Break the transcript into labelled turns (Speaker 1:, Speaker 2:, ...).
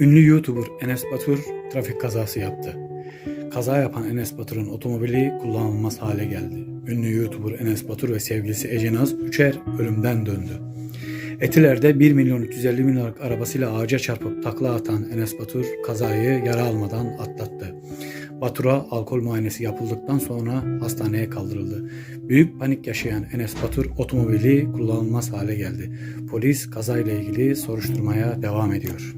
Speaker 1: Ünlü YouTuber Enes Batur trafik kazası yaptı. Kaza yapan Enes Batur'un otomobili kullanılmaz hale geldi. Ünlü YouTuber Enes Batur ve sevgilisi Ece Naz Üçer ölümden döndü. Etiler'de 1 milyon 350 bin liralık arabasıyla ağaca çarpıp takla atan Enes Batur kazayı yara almadan atlattı. Batur'a alkol muayenesi yapıldıktan sonra hastaneye kaldırıldı. Büyük panik yaşayan Enes Batur otomobili kullanılmaz hale geldi. Polis kazayla ilgili soruşturmaya devam ediyor.